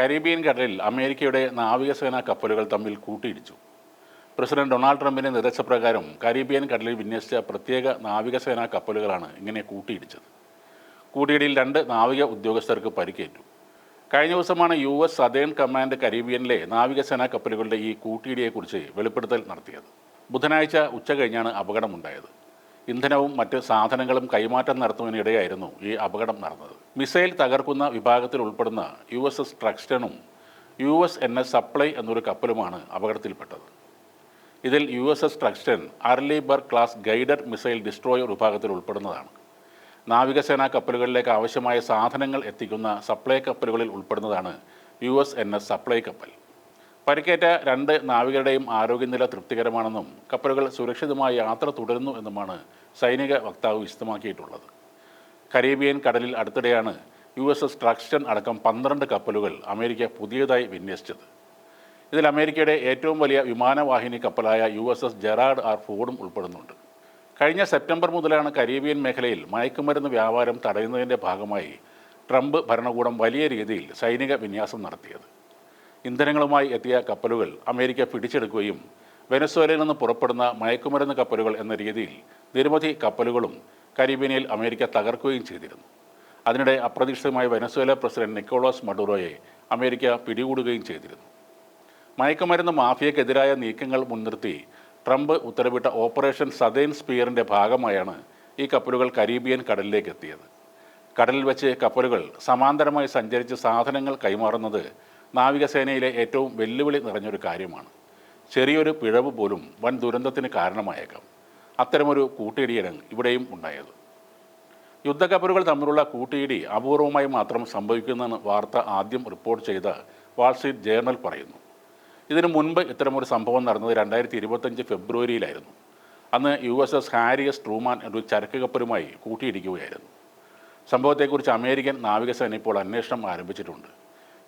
Caribbean കടലിൽ അമേരിക്കയുടെ നാവികസേനാ കപ്പലുകൾ തമ്മിൽ കൂട്ടിയിടിച്ചു. പ്രസിഡന്റ് ഡൊണാൾഡ് ട്രംപിന്റെ നിർദ്ദേശപ്രകാരം കരീബിയൻ കടലിൽ വിന്യസിച്ച പ്രത്യേക നാവികസേനാ കപ്പലുകളാണ് ഇങ്ങനെ കൂട്ടിയിടിച്ചത്. കൂട്ടിയിടിയിൽ രണ്ട് നാവിക ഉദ്യോഗസ്ഥർക്ക് പരിക്കേറ്റു. കഴിഞ്ഞ ദിവസമാണ് യു എസ് സദേൺ കമാൻഡ് കരീബിയനിലെ നാവികസേനാ കപ്പലുകളുടെ ഈ കൂട്ടിയിടിയെക്കുറിച്ച് വെളിപ്പെടുത്തൽ നടത്തിയത്. ബുധനാഴ്ച ഉച്ച കഴിഞ്ഞാണ് അപകടമുണ്ടായത്. ഇന്ധനവും മറ്റ് സാധനങ്ങളും കൈമാറ്റം നടത്തുന്നതിനിടെയായിരുന്നു ഈ അപകടം നടന്നത്. മിസൈൽ തകർക്കുന്ന വിഭാഗത്തിൽ ഉൾപ്പെടുന്ന U S S ട്രക്സ്റ്റണും U S N S supply എന്നൊരു കപ്പലുമാണ് അപകടത്തിൽപ്പെട്ടത്. ഇതിൽ U S S Truxtun Arleigh Burke class guided missile destroyer വിഭാഗത്തിൽ ഉൾപ്പെടുന്നതാണ്. നാവികസേനാ കപ്പലുകളിലേക്ക് ആവശ്യമായ സാധനങ്ങൾ എത്തിക്കുന്ന സപ്ലൈ കപ്പലുകളിൽ ഉൾപ്പെടുന്നതാണ് U S N S supply കപ്പൽ. പരിക്കേറ്റ രണ്ട് നാവികരുടെയും ആരോഗ്യനില തൃപ്തികരമാണെന്നും കപ്പലുകൾ സുരക്ഷിതമായി യാത്ര തുടരുന്നു എന്നുമാണ് സൈനിക വക്താവ് വിശദമാക്കിയിട്ടുള്ളത്. കരീബിയൻ കടലിൽ അടുത്തിടെയാണ് യു എസ് എസ് ട്രക്സ്റ്റൺ അടക്കം പന്ത്രണ്ട് കപ്പലുകൾ അമേരിക്ക പുതിയതായി വിന്യസിച്ചത്. ഇതിൽ അമേരിക്കയുടെ ഏറ്റവും വലിയ വിമാനവാഹിനി കപ്പലായ U S S Gerald R ഫോർഡും ഉൾപ്പെടുന്നുണ്ട്. കഴിഞ്ഞ സെപ്റ്റംബർ മുതലാണ് കരീബിയൻ മേഖലയിൽ മയക്കുമരുന്ന് വ്യാപാരം തടയുന്നതിന്റെ ഭാഗമായി ട്രംപ് ഭരണകൂടം വലിയ രീതിയിൽ സൈനിക വിന്യാസം നടത്തിയത്. ഇന്ധനങ്ങളുമായി എത്തിയ കപ്പലുകൾ അമേരിക്ക പിടിച്ചെടുക്കുകയും വെനസ്വേലയിൽ നിന്ന് പുറപ്പെടുന്ന മയക്കുമരുന്ന് കപ്പലുകൾ എന്ന രീതിയിൽ നിരവധി കപ്പലുകളും കരീബിയനിൽ അമേരിക്ക തകർക്കുകയും ചെയ്തിരുന്നു. അതിനിടെ അപ്രതീക്ഷിതമായി വെനസ്വേല പ്രസിഡന്റ് നിക്കോളാസ് മഡുറോയെ അമേരിക്ക പിടികൂടുകയും ചെയ്തിരുന്നു. മയക്കുമരുന്ന് മാഫിയക്കെതിരായ നീക്കങ്ങൾ മുൻനിർത്തി ട്രംപ് ഉത്തരവിട്ട ഓപ്പറേഷൻ സതേൺ സ്പിയറിന്റെ ഭാഗമായാണ് ഈ കപ്പലുകൾ കരീബിയൻ കടലിലേക്ക് എത്തിയത്. കടലിൽ വെച്ച് കപ്പലുകൾ സമാന്തരമായി സഞ്ചരിച്ച് സാധനങ്ങൾ കൈമാറുന്നത് നാവികസേനയിലെ ഏറ്റവും വെല്ലുവിളി നിറഞ്ഞൊരു കാര്യമാണ്. ചെറിയൊരു പിഴവ് പോലും വൻ ദുരന്തത്തിന് കാരണമായേക്കാം. അത്തരമൊരു കൂട്ടിയിടിയാണ് ഇവിടെയും ഉണ്ടായത്. യുദ്ധക്കപ്പലുകൾ തമ്മിലുള്ള കൂട്ടിയിടി അപൂർവമായി മാത്രം സംഭവിക്കുന്നെന്ന് വാർത്ത ആദ്യം റിപ്പോർട്ട് ചെയ്ത വാൾസ്ട്രീറ്റ് ജേർണൽ പറയുന്നു. ഇതിനു മുൻപ് ഇത്തരമൊരു സംഭവം നടന്നത് രണ്ടായിരത്തി ഇരുപത്തഞ്ച് ഫെബ്രുവരിയിലായിരുന്നു. അന്ന് U S S Harry S Truman ഒരു ചരക്ക് കപ്പലുമായി കൂട്ടിയിടിക്കുകയായിരുന്നു. സംഭവത്തെക്കുറിച്ച് അമേരിക്കൻ നാവികസേന ഇപ്പോൾ അന്വേഷണം ആരംഭിച്ചിട്ടുണ്ട്.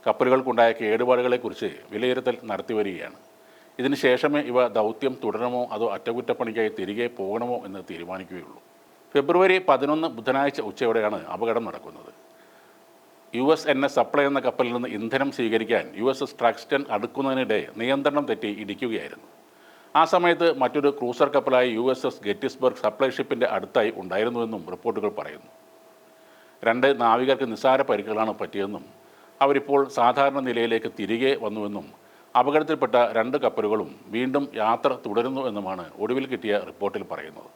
കപ്പലുകൾക്കുണ്ടായ കേടുപാടുകളെക്കുറിച്ച് വിലയിരുത്തൽ നടത്തി വരികയാണ് ശേഷമേ ഇവ ദൗത്യം തുടരണമോ അതോ അറ്റകുറ്റപ്പണിക്കായി തിരികെ പോകണമോ എന്ന് തീരുമാനിക്കുകയുള്ളൂ. ഫെബ്രുവരി പതിനൊന്ന് ബുധനാഴ്ച ഉച്ചയോടെയാണ് അപകടം നടക്കുന്നത്. U S N S supply എന്ന കപ്പലിൽ നിന്ന് ഇന്ധനം സ്വീകരിക്കാൻ യു എസ് എസ് ട്രാക്സ്റ്റൻ അടുക്കുന്നതിനിടെ നിയന്ത്രണം തെറ്റി ഇടിക്കുകയായിരുന്നു. ആ സമയത്ത് മറ്റൊരു cruiser കപ്പലായ U S S Gettysburg supply ഷിപ്പിന്റെ അടുത്തായി ഉണ്ടായിരുന്നുവെന്നും റിപ്പോർട്ടുകൾ പറയുന്നു. രണ്ട് നാവികർക്ക് നിസ്സാര പരിക്കുകളാണ് പറ്റിയതെന്നും അവരിപ്പോൾ സാധാരണ നിലയിലേക്ക് തിരികെ വന്നുവെന്നും അപകടത്തിൽപ്പെട്ട രണ്ട് കപ്പലുകളും വീണ്ടും യാത്ര തുടരുന്നു എന്നുമാണ് ഒടുവിൽ കിട്ടിയ റിപ്പോർട്ടിൽ പറയുന്നത്.